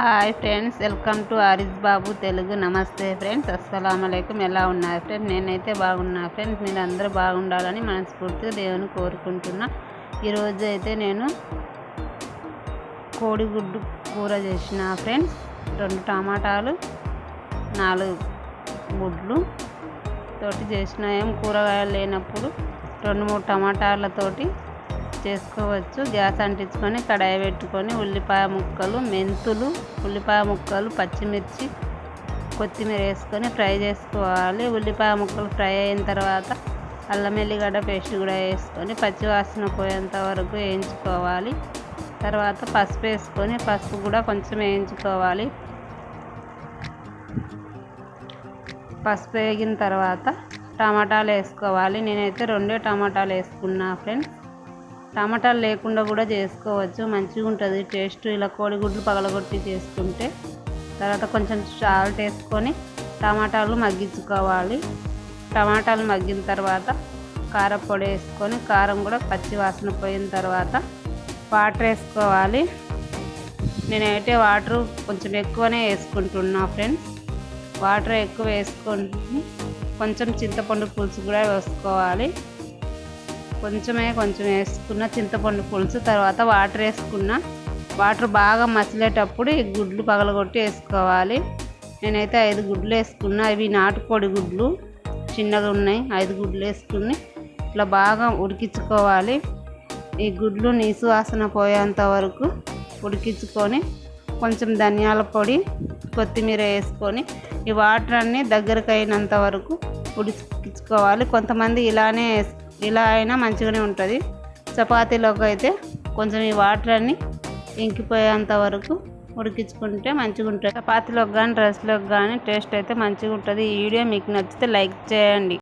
Hi friends welcome to Ariz Babu Telugu నమస్తే friends అస్సలం ఎలా ఉన్నారు ఫ్రెండ్స్ నేనైతే బాగున్నా ఫ్రెండ్స్ మీరు అందరూ బాగుండాలని మనస్ఫూర్తిగా దేవుని కోరుకుంటున్నా. ఈరోజు అయితే నేను కోడిగుడ్డు కూర చేసిన ఫ్రెండ్స్ రెండు టమాటాలు నాలుగు గుడ్లు తోటి చేసిన. ఏం కూరగాయలు లేనప్పుడు రెండు మూడు టమాటాలతోటి చేసుకోవచ్చు. గ్యాస్ అంటించుకొని కడాయి పెట్టుకొని ఉల్లిపాయ ముక్కలు మెంతులు ఉల్లిపాయ ముక్కలు పచ్చిమిర్చి కొత్తిమీర వేసుకొని ఫ్రై చేసుకోవాలి. ఉల్లిపాయ ముక్కలు ఫ్రై అయిన తర్వాత అల్లం ఎల్లిగడ్డ పేస్ట్ కూడా వేసుకొని పచ్చివాసన పోయేంత వరకు వేయించుకోవాలి. తర్వాత పసుపు వేసుకొని పసుపు కూడా కొంచెం వేయించుకోవాలి. పసుపు వేగిన తర్వాత టమాటాలు వేసుకోవాలి. నేనైతే రెండే టమాటాలు వేసుకున్నా ఫ్రెండ్స్. టమాటాలు లేకుండా కూడా చేసుకోవచ్చు. మంచిగా ఉంటుంది. టేస్ట్ ఇలా కోడిగుడ్లు పగలగొట్టి చేసుకుంటే తర్వాత కొంచెం సాల్ట్ వేసుకొని టమాటాలు మగ్గించుకోవాలి. టమాటాలు మగ్గిన తర్వాత కారపొడి వేసుకొని కారం కూడా పచ్చి వాసన పోయిన తర్వాత వాటర్ వేసుకోవాలి. నేనైతే వాటర్ కొంచెం ఎక్కువనే వేసుకుంటున్నా ఫ్రెండ్స్. వాటర్ ఎక్కువ వేసుకొని కొంచెం చింతపండు పులుసు కూడా వేసుకోవాలి. కొంచెమే కొంచెం వేసుకున్న చింతపండు పులుసు తర్వాత వాటర్ వేసుకున్న. వాటర్ బాగా మసిలేటప్పుడు ఈ గుడ్లు పగలగొట్టి వేసుకోవాలి. నేనైతే ఐదు గుడ్లు వేసుకున్నా. అవి నాటుకోడి గుడ్లు. చిన్నగా ఉన్నాయి. ఐదు గుడ్లు వేసుకుని ఇట్లా బాగా ఉడికించుకోవాలి. ఈ గుడ్లు నీసు వాసన పోయేంత వరకు ఉడికించుకొని కొంచెం ధనియాల పొడి కొత్తిమీర వేసుకొని ఈ వాటర్ అన్నీ దగ్గరకు అయినంత వరకు ఉడికించుకోవాలి. కొంతమంది ఇలానే ఇలా అయినా మంచిగానే ఉంటుంది. చపాతీలోకి అయితే కొంచెం ఈ వాటర్ అన్ని ఇంకిపోయేంత వరకు ఉడికించుకుంటే మంచిగా ఉంటుంది. చపాతీలోకి కానీ రైస్లోకి కానీ టేస్ట్ అయితే మంచిగా ఉంటుంది. ఈ వీడియో మీకు నచ్చితే లైక్ చేయండి.